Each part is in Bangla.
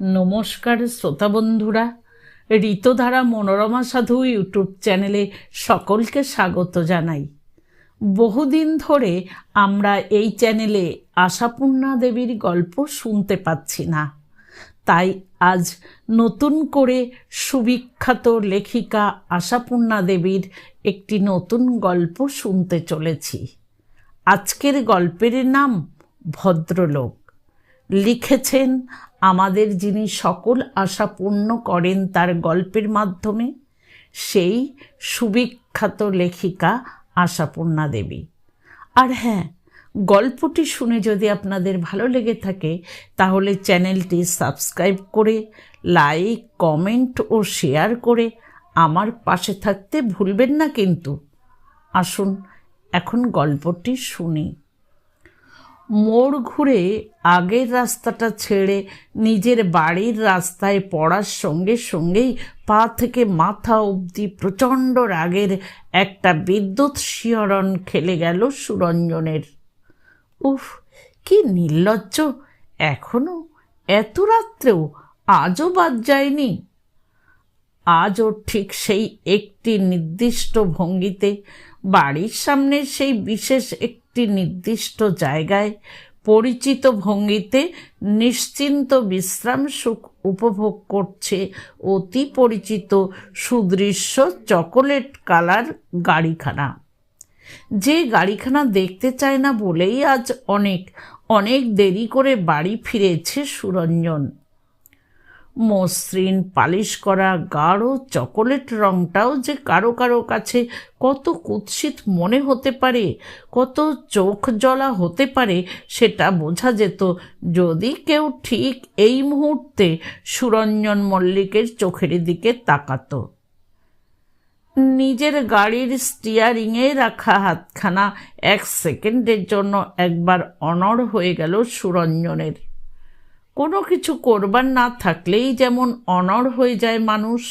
নমস্কার শ্রোতা বন্ধুরা, ঋতধারা মনোরমা সাধু ইউটিউব চ্যানেলে সকলকে স্বাগত জানাই। বহুদিন ধরে আমরা এই চ্যানেলে আশাপূর্ণা দেবীর গল্প শুনতে পাচ্ছি না। তাই আজ নতুন করে সুবিখ্যাত লেখিকা আশাপূর্ণা দেবীর একটি নতুন গল্প শুনতে চলেছি। আজকের গল্পের নাম ভদ্রলোক। লিখেছেন আমাদের যিনি সকল আশা পূর্ণ করেন তার গল্পের মাধ্যমে, সেই সুবিখ্যাত লেখিকা আশাপূর্ণা দেবী। আর হ্যাঁ গল্পটি শুনে যদি আপনাদের ভালো লেগে থাকে, তাহলে চ্যানেলটি সাবস্ক্রাইব করে, লাইক, কমেন্ট ও শেয়ার করে আমার পাশে থাকতে ভুলবেন না কিন্তু। আসুন, এখন গল্পটি শুনি। মোড় ঘুরে আগের রাস্তাটা ছেড়ে নিজের বাড়ির রাস্তায় পড়ার সঙ্গে সঙ্গেই পা থেকে মাথা অবধি প্রচণ্ড রাগের একটা বিদ্যুৎ শিহরণ খেলে গেল সুরঞ্জনের। উফ, কি নির্লজ্জ! এখনও এত রাত্রেও আজও বাদ যায়নি। আজও ঠিক সেই একটি নির্দিষ্ট ভঙ্গিতে বাড়ির সামনে সেই বিশেষ একটি নির্দিষ্ট জায়গায় পরিচিত ভঙ্গিতে নিশ্চিন্ত বিশ্রাম সুখ উপভোগ করছে অতি পরিচিত সুদৃশ্য চকোলেট কালার গাড়িখানা। যে গাড়িখানা দেখতে চায় না বলেই আজ অনেক অনেক দেরি করে বাড়ি ফিরেছে সুরঞ্জন। মসৃণ, পালিশ করা, গাঢ়, চকোলেট রংটাও যে কারও কারও কাছে কত কুৎসিত মনে হতে পারে, কত চোখ জ্বলা হতে পারে, সেটা বোঝা যেত যদি কেউ ঠিক এই মুহূর্তে সুরঞ্জন মল্লিকের চোখের দিকে তাকাতো। নিজের গাড়ির স্টিয়ারিংয়ে রাখা হাতখানা এক সেকেন্ডের জন্য একবার অনড় হয়ে গেল সুরঞ্জনের। কোনো কিছু করবার না থাকলেই যেমন অনড় হয়ে যায় মানুষ,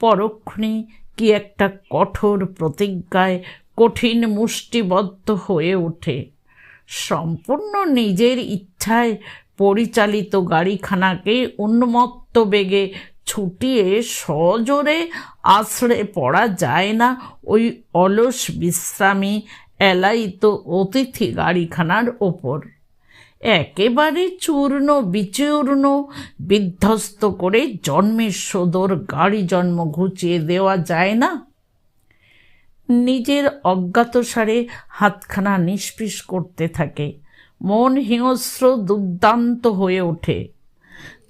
পরক্ষণে কি একটা কঠোর প্রতিজ্ঞায় কঠিন মুষ্টিবদ্ধ হয়ে ওঠে। সম্পূর্ণ নিজের ইচ্ছায় পরিচালিত গাড়িখানাকে উন্মত্ত বেগে ছুটিয়ে সজোরে আশ্রয়ে পড়া যায় না ওই অলস বিশ্রামী, এলাইত অতিথি গাড়িখানার ওপর। একেবারে চূর্ণ, বিচূর্ণ, বিধ্বস্ত করে জন্মের সদর গাড়ি জন্ম ঘুচিয়ে দেওয়া যায় না। নিজের অজ্ঞাতসারে হাতখানা নিষ্পিস করতে থাকে। মন হিংস্র, দুর্দান্ত হয়ে ওঠে।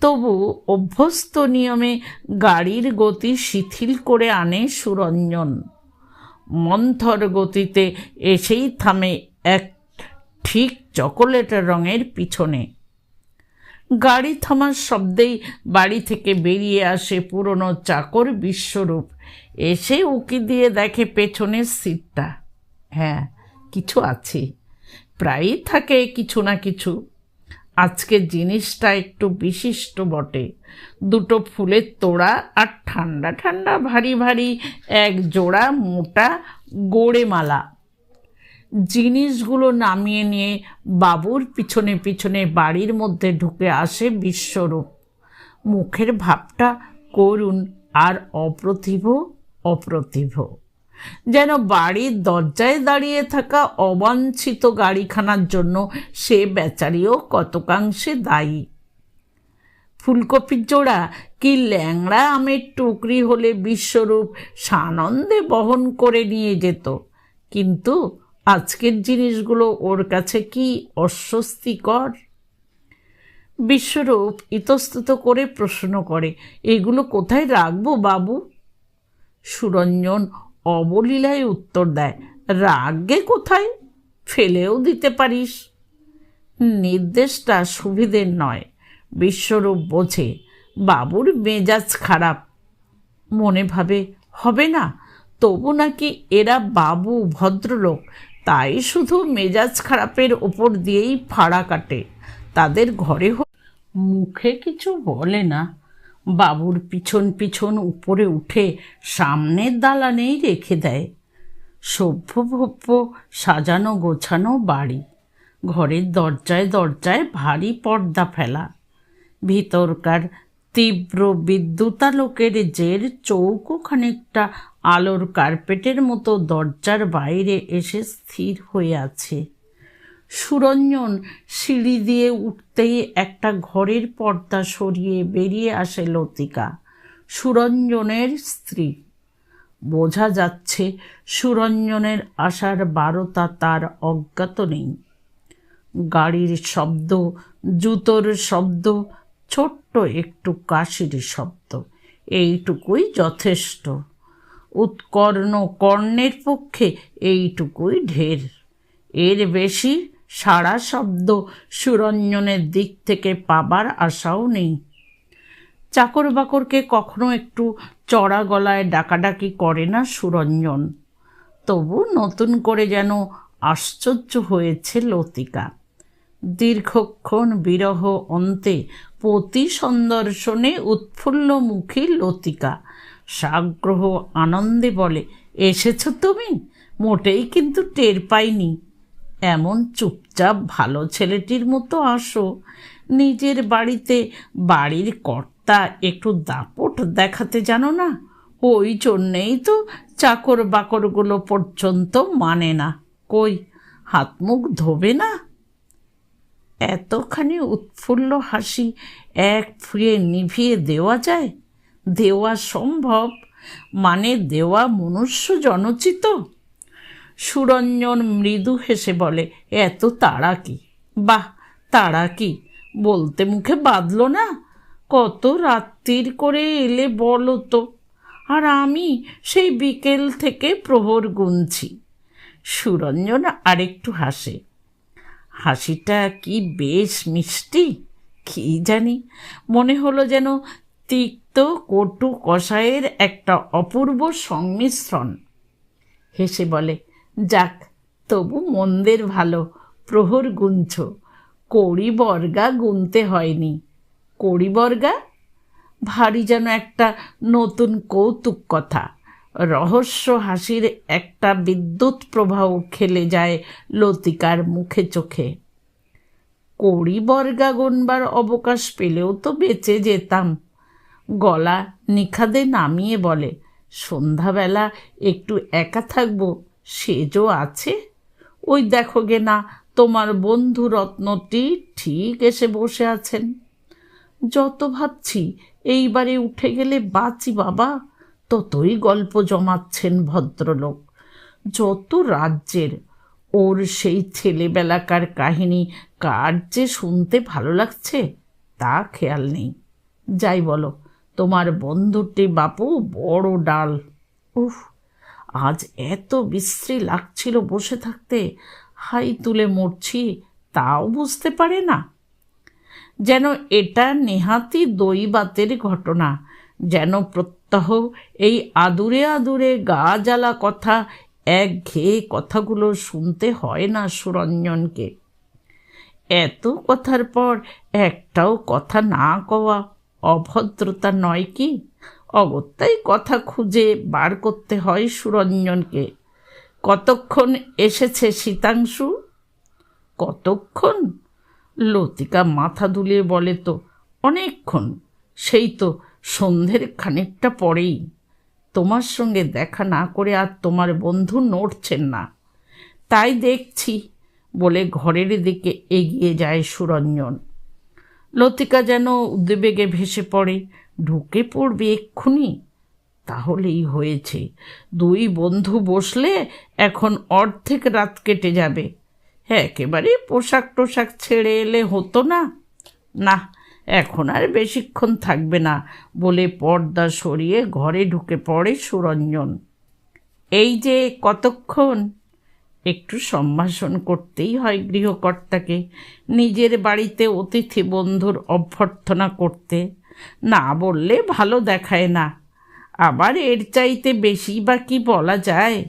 তবু অভ্যস্ত নিয়মে গাড়ির গতি শিথিল করে আনে সুরঞ্জন। মন্থর গতিতে এসেই থামে এক ঠিক চকোলেটের রঙের পিছনে। গাড়ি থামার শব্দেই বাড়ি থেকে বেরিয়ে আসে পুরনো চাকর বিশ্বরূপ। এসে উকি দিয়ে দেখে পেছনের সিটটা। হ্যাঁ কিছু আছে। প্রায়ই থাকে কিছু না কিছু। আজকে জিনিসটা একটু বিশিষ্ট বটে। দুটো ফুলের তোড়া আর ঠান্ডা ঠান্ডা ভারী ভারী এক জোড়া মোটা গোড়ে মালা জিনিসগুলো নামিয়ে নিয়ে বাবুর পিছনে পিছনে বাড়ির মধ্যে ঢুকে আসে বিশ্বরূপ। মুখের ভাবটা করুণ আর অপ্রতিভ অপ্রতিভ। যেন বাড়ির দরজায় দাঁড়িয়ে থাকা অবাঞ্ছিত গাড়িখানার জন্য সে বেচারিও কতকাংশে দায়ী। ফুলকপির জোড়া কি ল্যাংড়া আমের টুকরি হলে বিশ্বরূপ সানন্দে বহন করে নিয়ে যেত। কিন্তু আজকের জিনিসগুলো ওর কাছে কি অস্বস্তিকর? বিশ্বরূপ ইতস্তত করে প্রশ্ন করে, এগুলো কোথায় রাখব বাবু? সুরঞ্জন অবলীলায় উত্তর দেয় রাগে কোথায়? ফেলেও দিতে পারিস। নির্দেশটা সুবিধের নয়, বিশ্বরূপ বোঝে, বাবুর মেজাজ খারাপ। মনে ভাবে, হবে না, তবু নাকি এরা বাবু ভদ্রলোক তাই শুধু মেজাজ খারাপের ওপর দিয়েই ফাড়া কাটে। তাদের ঘরে মুখে কিছু বলে না। বাবুর পিছন পিছন উপরে উঠে সামনের দালানেই রেখে দেয়। সভ্যভব্য সাজানো গোছানো বাড়ি। ঘরের দরজায় দরজায় ভারী পর্দা ফেলা। ভিতরকার তীব্র বিদ্যুতালোকের জের চৌকো খানিকটা আলোর কার্পেটের মতো দরজার বাইরে এসে স্থির হয়ে আছে। সুরঞ্জন সিঁড়ি দিয়ে উঠতেই একটা ঘরের পর্দা সরিয়ে বেরিয়ে আসে লতিকা, সুরঞ্জনের স্ত্রী। বোঝা যাচ্ছে সুরঞ্জনের আসার বারোটা তার অজ্ঞাত নেই। গাড়ির শব্দ, জুতোর শব্দ, ছোট্ট একটু কাশির শব্দ, এইটুকুই যথেষ্ট। উৎকর্ণ কর্ণের পক্ষে এইটুকুই ঢের। এর বেশি সারা শব্দ সুরঞ্জনের দিক থেকে পাবার আশাও নেই। চাকর বাকরকে কখনো একটু চড়া গলায় ডাকাডাকি করে না সুরঞ্জন। তবু নতুন করে যেন আশ্চর্য হয়েছে লতিকা। দীর্ঘক্ষণ বিরহ অন্তে পতি সন্দর্শনে উৎফুল্লমুখী লতিকা। সাগ্রহ আনন্দে বলে, এসেছ তুমি? মোটেই কিন্তু টের পাইনি। এমন চুপচাপ ভালো ছেলেটির মতো আসো। নিজের বাড়িতে বাড়ির কর্তা একটু দাপট দেখাতে জানো না? ওই জন্যেই তো চাকর বাকরগুলো পর্যন্ত মানে না। কই, হাত মুখ ধোবে না? এতখানি উৎফুল্ল হাসি এক ফুয়ে নিভিয়ে দেওয়া যায়? দেওয়া সম্ভব? মানে দেওয়া মনুষ্য জনচিত? সুরঞ্জন মৃদু হেসে বলে, এত তাড়া কি? বাহ, তাড়া কি? বলতে মুখে বাঁধল না? কত রাত্রির করে এলে বলো তো? আর আমি সেই বিকেল থেকে প্রহর গুনছি। সুরঞ্জন আরেকটু হাসে, হাসিটা কি বেশ মিষ্টি? কি জানি? মনে হলো যেন তিক্ত কটু কষায়ের একটা অপূর্ব সংমিশ্রণ। হেসে বলে, যাক, তবু মন্দের ভালো, প্রহর গুনছ কড়ি বর্গা গুনতে হয়নি। কড়ি বর্গা ভারী যেন একটা নতুন কৌতুক কথা। রহস্য হাসির একটা বিদ্যুৎ প্রবাহ খেলে যায় লতিকার মুখে চোখে। কড়ি বর্গা গনবার অবকাশ পেলেও তো বেঁচে যেতাম। গলা নিখাদে নামিয়ে বলে, সন্ধ্যাবেলা একটু একা থাকব সেজও আছে? ওই দেখো গে না তোমার বন্ধু রত্নটি ঠিক এসে বসে আছেন। যত ভাবছি, এইবারে উঠে গেলে বাঁচি বাবা, ততই গল্প জমাচ্ছেন ভদ্রলোক। যত রাজ্যের, ওর সেই ছেলেবেলাকার কাহিনী কার যে শুনতে ভালো লাগছে, তা খেয়াল নেই। যাই বলো তোমার বন্ধুটি বাপু বড় ডাল। উফ আজ এত বিশ্রী লাগছিল বসে থাকতে হাই তুলে মরছি তাও বুঝতে পারে না। যেন এটা নেহাতি দৈবাতের ঘটনা যেন প্রত্যহ এই আদুরে আদুরে গা জ্বালা কথা এক ঘেয়ে কথাগুলো শুনতে হয় না সুরঞ্জনকে। এত কথার পর একটাও কথা না কওয়া অভদ্রতা নয় কি? অগত্যাই কথা খুঁজে বার করতে হয় সুরঞ্জনকে। কতক্ষণ এসেছে শীতাংশু? কতক্ষণ? লতিকা মাথা দুলিয়ে বলে তো, অনেকক্ষণ। সেই তো সন্ধ্যের খানিকটা পরেই। তোমার সঙ্গে দেখা না করে আর তোমার বন্ধু নড়ছেন না। তাই দেখছি বলে ঘরের দিকে এগিয়ে যায় সুরঞ্জন। লতিকা যেন উদ্বেগে ভেসে পড়ে, ঢুকে পড়বে এক্ষুনি। তাহলেই হয়েছে। দুই বন্ধু বসলে এখন অর্ধেক রাত কেটে যাবে। হ্যাঁ একেবারে পোশাক টোশাক ছেড়ে এলে হতো না। না, এখন আর বেশিক্ষণ থাকবে না বলে পর্দা সরিয়ে ঘরে ঢুকে পড়ে সুরঞ্জন। এই যে কতক্ষণ? একটু সম্ভাষণ করতেই হয় গৃহকর্তাকে। নিজের বাড়িতে অতিথি বন্ধুর অভ্যর্থনা করতে। না বললে ভালো দেখায় না। আবার এর চাইতে বেশি বা কি বলা যায়?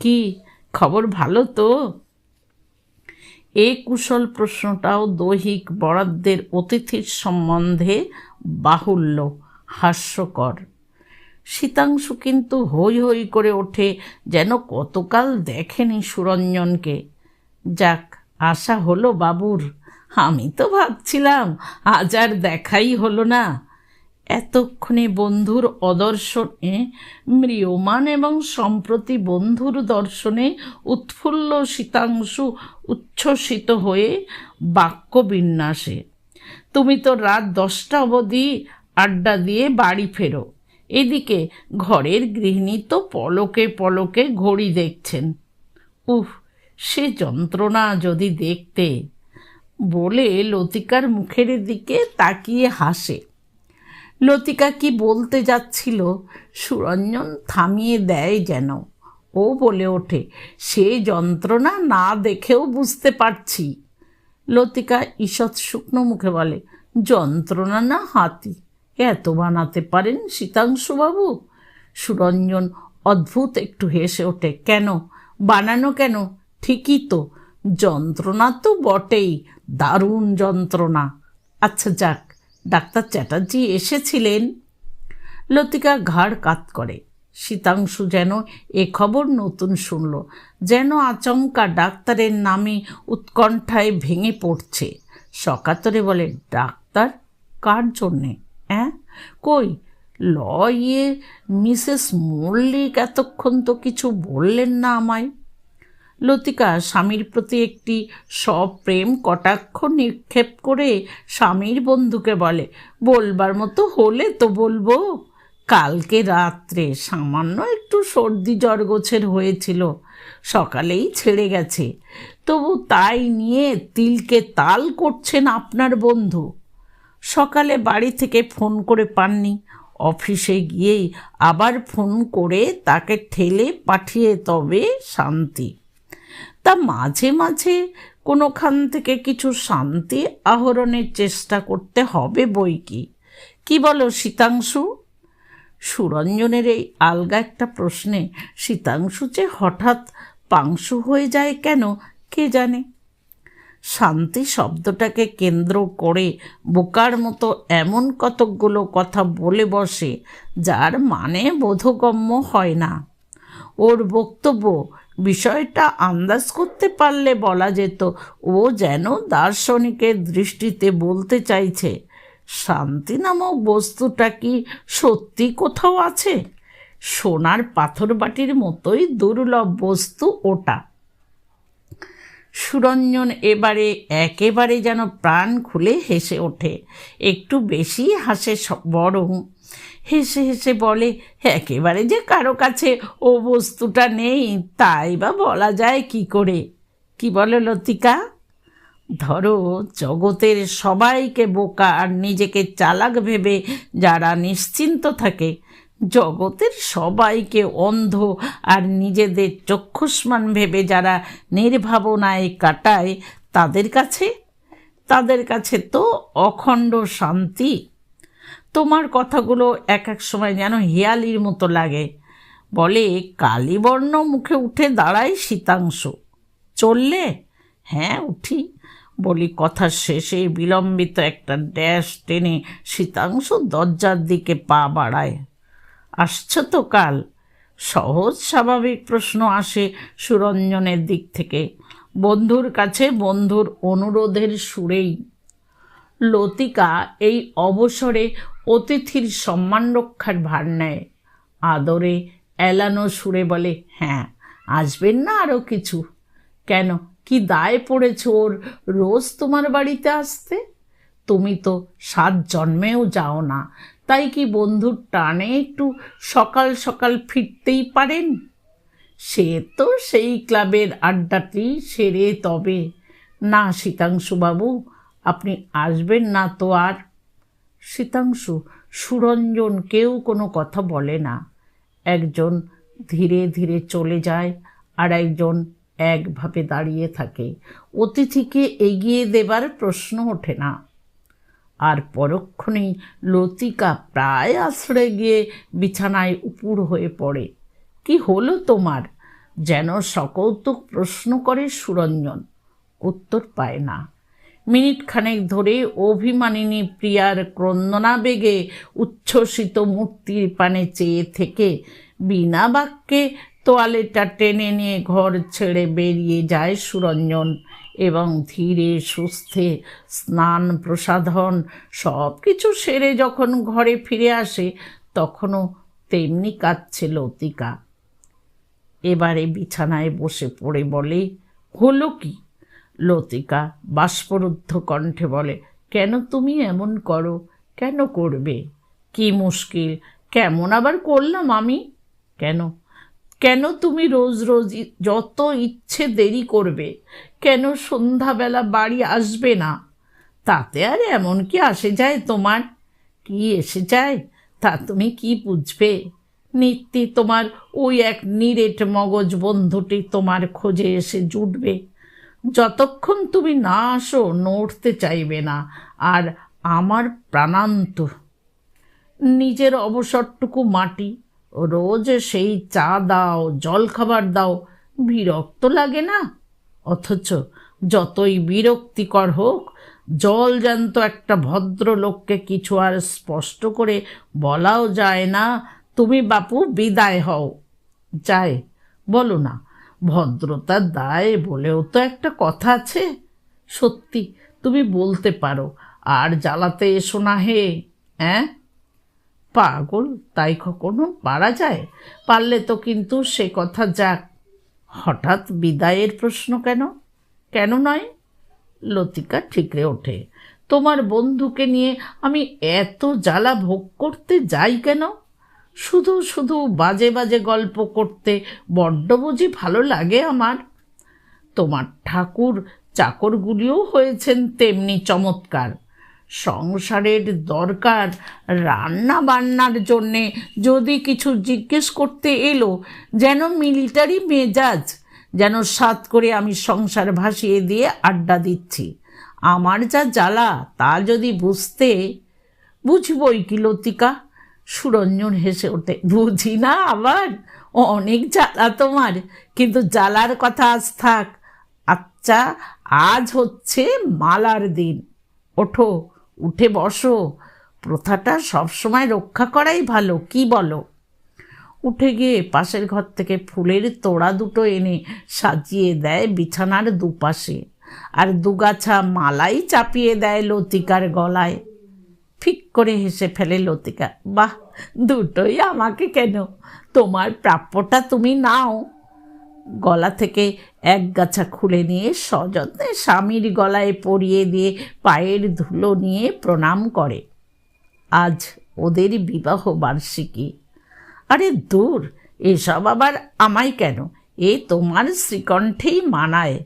কি? খবর ভালো তো? এ কুশল প্রশ্নটাও দৈহিক বরাদ্দের অতিথির সম্বন্ধে বাহুল্য, হাস্যকর। শীতাংশু কিন্তু হৈ হৈ করে ওঠে, যেন কতকাল দেখেনি সুরঞ্জনকে। যাক, আশা হলো বাবুর। আমি তো ভাবছিলাম, আজ আর দেখাই হলো না। এতক্ষণে বন্ধুর অদর্শনে, ম্রিয়মান এবং সম্প্রতি বন্ধুর দর্শনে উৎফুল্ল শীতাংশু উচ্ছ্বসিত হয়ে বাক্য বিন্যাসে, তুমি তো রাত দশটা অবধি আড্ডা দিয়ে বাড়ি ফেরো। এদিকে ঘরের গৃহিণী তো পলকে পলকে ঘড়ি দেখছেন। উফ, সে যন্ত্রণা যদি দেখতে। বলে লতিকার মুখের দিকে তাকিয়ে হাসে। লতিকা কি বলতে যাচ্ছিল? সুরঞ্জন থামিয়ে দেয় যেন। ও বলে ওঠে, সে যন্ত্রণা না দেখেও বুঝতে পারছি। লতিকা ঈষৎ শুকনো মুখে বলে, যন্ত্রণা না হাতি। এত বানাতে পারেন শীতাংশুবাবু সুরঞ্জন অদ্ভুত একটু হেসে ওঠে। কেন? বানানো কেন? ঠিকই তো। যন্ত্রণা তো বটেই। দারুণ যন্ত্রণা। আচ্ছা যাক, ডাক্তার চ্যাটার্জি এসেছিলেন। লতিকা ঘাড় কাত করে। শীতাংশু যেন এ খবর নতুন শুনল, যেন আচমকা ডাক্তারের নামে উৎকণ্ঠায় ভেঙে পড়ছে। সকাতরে বলে, ডাক্তার? কার জন্যে? হ্যাঁ কই? ল ইয়ে মিসেস মল্লিক এতক্ষণ তো কিছু বললেন না আমায়। লতিকা স্বামীর প্রতি একটি সপ্রেম কটাক্ষ নিক্ষেপ করে স্বামীর বন্ধুকে বলে, বলবার মতো হলে তো বলব। কালকে রাত্রে সামান্য একটু সর্দি জ্বর গোছের হয়েছিল, সকালেই ছেড়ে গেছে। তবু তাই নিয়ে তিলকে তাল করছেন আপনার বন্ধু। সকালে বাড়ি থেকে ফোন করে পাননি। অফিসে গিয়েই আবার ফোন করে তাকে ঠেলে পাঠিয়ে তবে শান্তি। তা মাঝে মাঝে কোনোখান থেকে কিছু শান্তি আহরণের চেষ্টা করতে হবে বই কি? কি বলো শীতাংশু? সুরঞ্জনের এই আলগা একটা প্রশ্নে শীতাংশু যে হঠাৎ পাংশু হয়ে যায় কেন, কে জানে? শান্তি শব্দটাকে কেন্দ্র করে বোকার মতো এমন কতকগুলো কথা বলে বসে, যার মানে বোধগম্য হয় না। ওর বক্তব্য, বিষয়টা আন্দাজ করতে পারলে বলা যেত, ও যেন দার্শনিকের দৃষ্টিতে বলতে চাইছে, শান্তি নামক বস্তুটা কি সত্যি কোথাও আছে? সোনার পাথর বাটির মতোই দুর্লভ বস্তু ওটা। সুরঞ্জন এবারে একেবারে যেন প্রাণ খুলে হেসে ওঠে। একটু বেশি হাসে বরং হেসে হেসে বলে, একেবারে যে কারও কাছে ও বস্তুটা নেই, তাই বা বলা যায় কি করে? কি বলে লতিকা? ধরো, জগতের সবাইকে বোকা আর নিজেকে চালাক ভেবে যারা নিশ্চিন্ত থাকে জগতের সবাইকে অন্ধ আর নিজেদের চক্ষুষ্মান ভেবে যারা নির্ভাবনায় কাটায়, তাদের কাছে? তাদের কাছে তো অখণ্ড শান্তি। তোমার কথাগুলো এক এক সময় যেন হেয়ালির মতো লাগে। বলে, কালীবর্ণ মুখে উঠে দাঁড়ায় শীতাংশ। চললে? হ্যাঁ উঠি। বলি কথার শেষে বিলম্বিত একটা ড্যাশ টেনে শীতাংশ দরজার দিকে পা বাড়ায়। আসছ তো কাল। সহজ স্বাভাবিক প্রশ্ন আসে সুরঞ্জনের দিক থেকে। বন্ধুর কাছে বন্ধুর অনুরোধের সুরেই। লতিকা এই অবসরে অতিথির সম্মান রক্ষার ভার নেয়। আদরে এলানো সুরে বলে হ্যাঁ আসবেন না আরও কিছু। কেন, কি দায় পড়েছ ওর রোজ তোমার বাড়িতে আসতে? তুমি তো সাত জন্মেও যাও না। তাই কি বন্ধুর টানে একটু সকাল সকাল ফিরতেই পারেন? সে তো সেই ক্লাবের আড্ডাটি সেরে তবে। না শীতাংশুবাবু, আপনি আসবেন না তো আর? শীতাংশু, সুরঞ্জন কেউ কোনো কথা বলে না। একজন ধীরে ধীরে চলে যায় আর একজন একভাবে দাঁড়িয়ে থাকে। অতিথিকে এগিয়ে দেবার প্রশ্ন ওঠে না। আর পরক্ষণেই লতিকা প্রায় আশ্রয় গিয়ে বিছানায় উপুর হয়ে পড়ে। কি হলো তোমার? যেন সকৌতুক প্রশ্ন করে সুরঞ্জন। উত্তর পায় না। মিনিট খানেক ধরে অভিমানিনী প্রিয়ার ক্রন্দনাবেগে উচ্ছ্বসিত মূর্তির পানে চেয়ে থেকে বিনা বাক্যে তোয়ালেটা টেনে নিয়ে ঘর ছেড়ে বেরিয়ে যায় সুরঞ্জন। এবং ধীরে, সুস্থে, স্নান, প্রসাধন সব কিছু সেরে যখন ঘরে ফিরে আসে, তখনও তেমনি কাঁদছে লতিকা। এবারে বিছানায় বসে পড়ে বলে, হলো কি? লতিকা বাষ্পরুদ্ধ কণ্ঠে বলে, কেন তুমি এমন করো? কেন করবে? কি মুশকিল? কেমন আবার করলাম আমি? কেন? কেন তুমি রোজ রোজ যত ইচ্ছে দেরি করবে? কেন সন্ধ্যাবেলা বাড়ি আসবে না? তাতে আর এমন কি আসে যায় তোমার? কি এসে যায়? তা তুমি কি বুঝবে? নিত্যি তোমার ওই এক নিরেট মগজ বন্ধুটি তোমার খোঁজে এসে জুটবে। যতক্ষণ তুমি না আসো, নড়তে চাইবে না, আর আমার প্রাণান্ত। নিজের অবসরটুকু মাটি, রোজ সেই চা দাও জল খাবার দাও, বিরক্ত লাগে না? অথচ যতই বিরক্তিকর হোক, জল জ্যান্ত একটা ভদ্রলোককে কিছু আর স্পষ্ট করে বলাও যায় না। তুমি বাপু, বিদায় হও। যায়, বলো না, ভদ্রতার দায় বলেও তো একটা কথা আছে। সত্যি, তুমি বলতে পারো, আর জ্বালাতে এসো না হে হ্যাঁ পাগল, তাই কখনো পারা যায়? পারলে তো কিন্তু সে কথা যাক। হঠাৎ বিদায়ের প্রশ্ন কেন? কেন নয়? লতিকা ঠিকরে ওঠে। তোমার বন্ধুকে নিয়ে আমি এত জ্বালা ভোগ করতে যাই কেন? শুধু শুধু বাজে বাজে গল্প করতে বড্ড বুঝি ভালো লাগে আমার। তোমার ঠাকুর চাকরগুলিও হয়েছেন তেমনি চমৎকার। সংসারের দরকার রান্না বান্নার জন্যে যদি কিছু জিজ্ঞেস করতে এলো, যেন মিলিটারি মেজাজ যেন সাত করে আমি সংসার ভাসিয়ে দিয়ে আড্ডা দিচ্ছি। আমার যা জ্বালা তা যদি বুঝতে বুঝবই কি লতিকা? সুরঞ্জন হেসে ওঠে, বুঝি না আবার? অনেক জ্বালা তোমার, কিন্তু জ্বালার কথা আজ থাক। আচ্ছা আজ হচ্ছে মালার দিন। ওঠো উঠে বসো। প্রথাটা সবসময় রক্ষা করাই ভালো, কি বলো? উঠে গিয়ে পাশের ঘর থেকে ফুলের তোড়া দুটো এনে সাজিয়ে দেয় বিছানার দুপাশে। আর দুগাছা মালাই চাপিয়ে দেয় লতিকার গলায়। ফিক করে হেসে ফেলে লতিকা, বাহ, দুটোই আমাকে কেন? তোমার প্রাপ্যটা তুমি নাও। গলা থেকে এক গাছা খুলে নিয়ে সযত্নে স্বামীর গলায় পরিয়ে দিয়ে পায়ের ধুলো নিয়ে প্রণাম করে। আজ ওদের বিবাহ বার্ষিকী। আরে দূর, এসব আবার আমায় কেন? এ তোমার শ্রীকণ্ঠেই মানায়।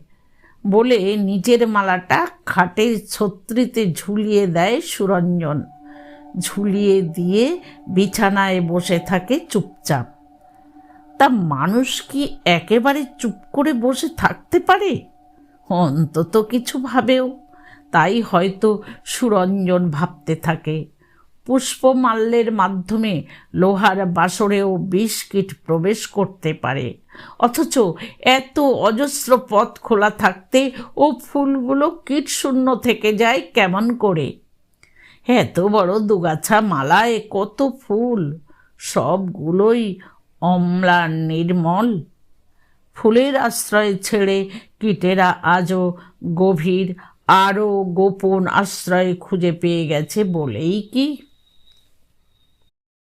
বলে নিজের মালাটা খাটের ছত্রিতে ঝুলিয়ে দেয় সুরঞ্জন। ঝুলিয়ে দিয়ে বিছানায় বসে থাকে চুপচাপ। তা মানুষ কি একেবারে চুপ করে বসে থাকতে পারে? অন্তত কিছু ভাবেও। তাই হয়তো সুরঞ্জন ভাবতে থাকে, পুষ্পমাল্যের মাধ্যমে লোহার বাসরেও বিষ কীট প্রবেশ করতে পারে। অথচ এত অজস্র পথ খোলা থাকতে ও ফুলগুলো কীট শূন্য থেকে যায় কেমন করে? এত বড় দুগাছা মালায় কত ফুল, সবগুলোই অম্লান নির্মল। ফুলের আশ্রয় ছেড়ে কীটেরা আজও গভীর, আরও গোপন আশ্রয় খুঁজে পেয়ে গেছে বলেই কি?